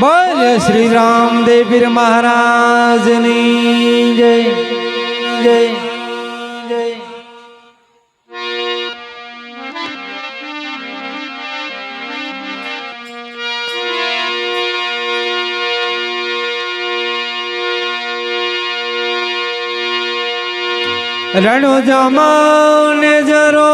બોલ શ્રી રામદેવ પીર મહારાજની જય જય જય. રણો જમાને જરો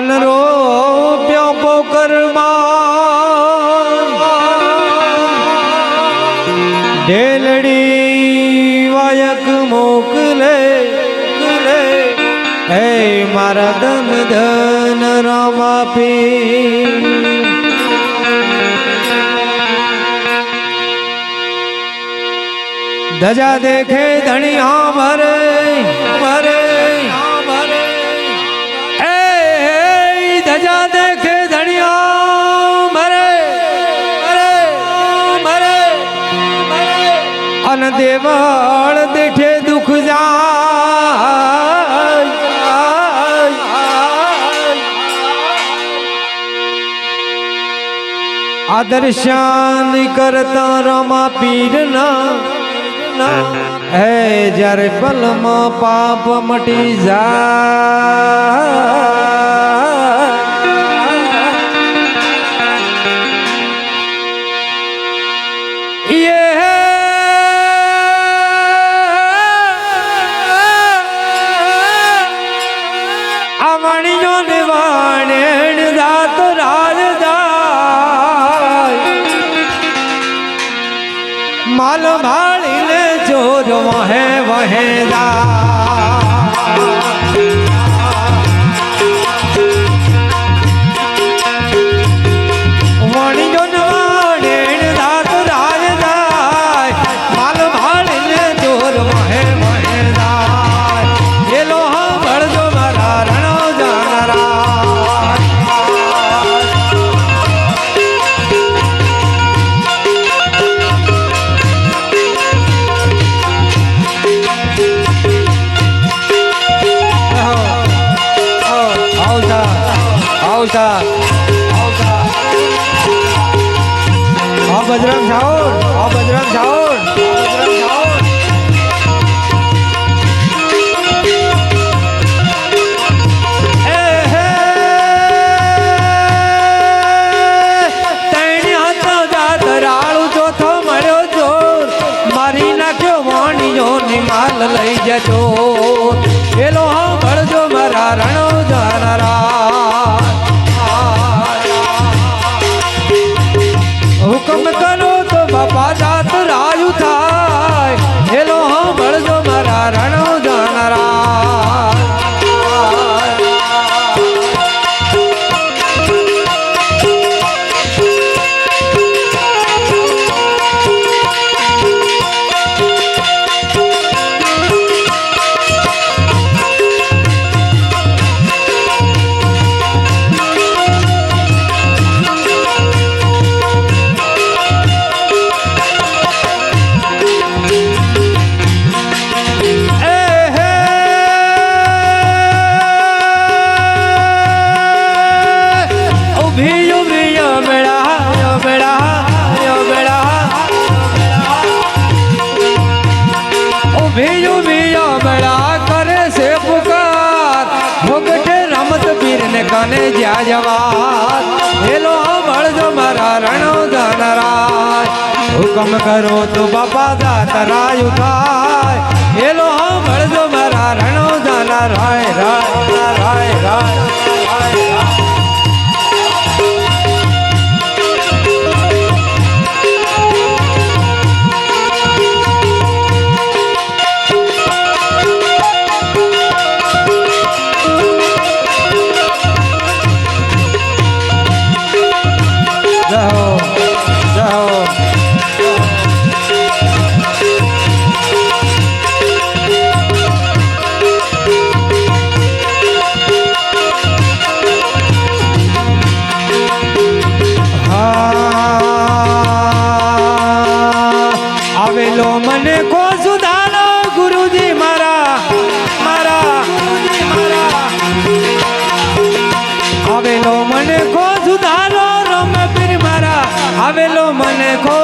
અનરો પ્યો પોકરમાં ઢેલડી વાયક મોકલે હે મારા ધન ધન રામ આપી ધજા દેખે ધણિયા દેવળ દેઠે દુખ જાય. આદર્શાન કરતા રમા પીરના. હે જ્યારે પલમાં પાપ મટી જાય. આવણીઓ ને વાણેણ દાત રાજ માલ ભાળીને જોર વહે વહે વણિજો મળ્યો ચોર. ઓ બજરંગ વાણીઓ ની માલ લઈ જજો. એલો હા ભળજો મારા રણો બાપા જાત રાયુ થાય ઊભી ઊભી યમડા કરે છે પુકાર. ભોગટે રમત પીર ને કાને જ્યાં જવા હેલો મળજો મારા રણો ધનરાજ હુકમ કરો તો બાપા દાતરાજ થાય આવેલો મને ખો સુધારો રમે પીર મારા. આવેલો મને ખો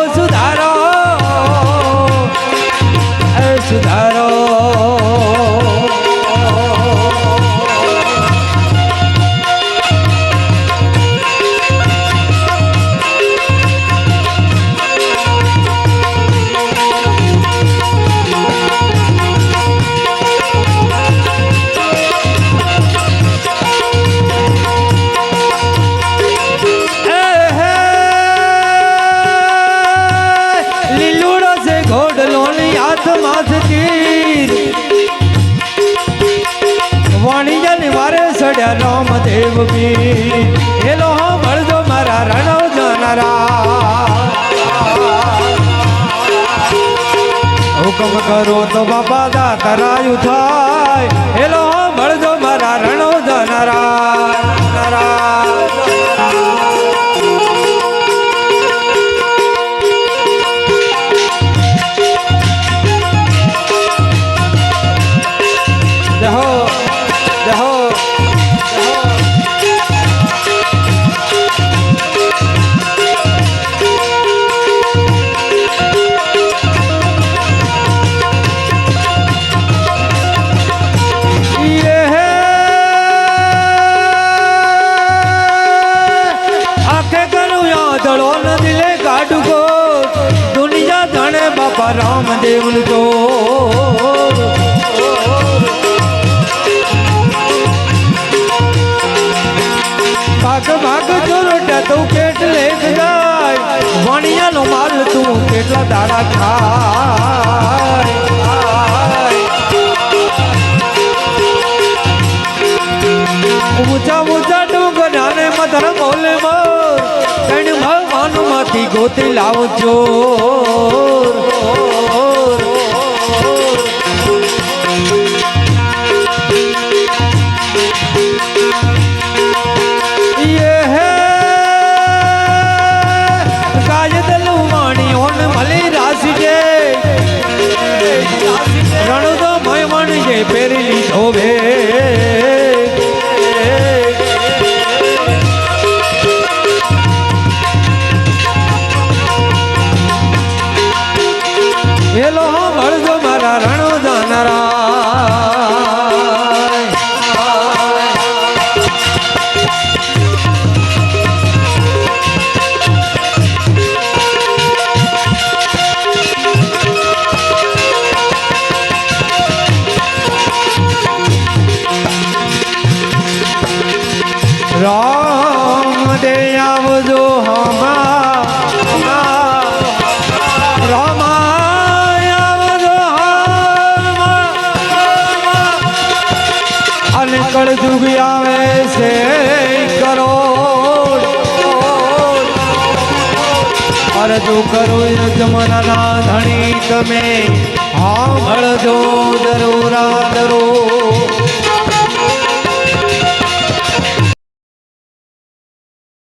ની હાથમાં છે તીર. વાણિજન વારે સડ્યા રામદેવ પીર એલો ભળજો મારા રણો જનરા હુકમ કરો તો બાપા દાતરાયું થાય. એલો ભળજો મારા રણો જનરા રામદેવ તો ભાગ ભાગ ચોરટા તું કેટલે જાય, વણિયાનો માલ તું કેટલા દાડા ખાય. ઊંચા ઊંચા ઊંચા ડુંગરાને મધર બોલે મોર કણ ભગવાનમાંથી ગોતી લાવજો. રામ દે આવજો હમા રામ આવજો અને કળજુગ આવે છે કરો. અરજો કરો યજમાનના ધણી તમે. સાંભળજો દરોરા દરો.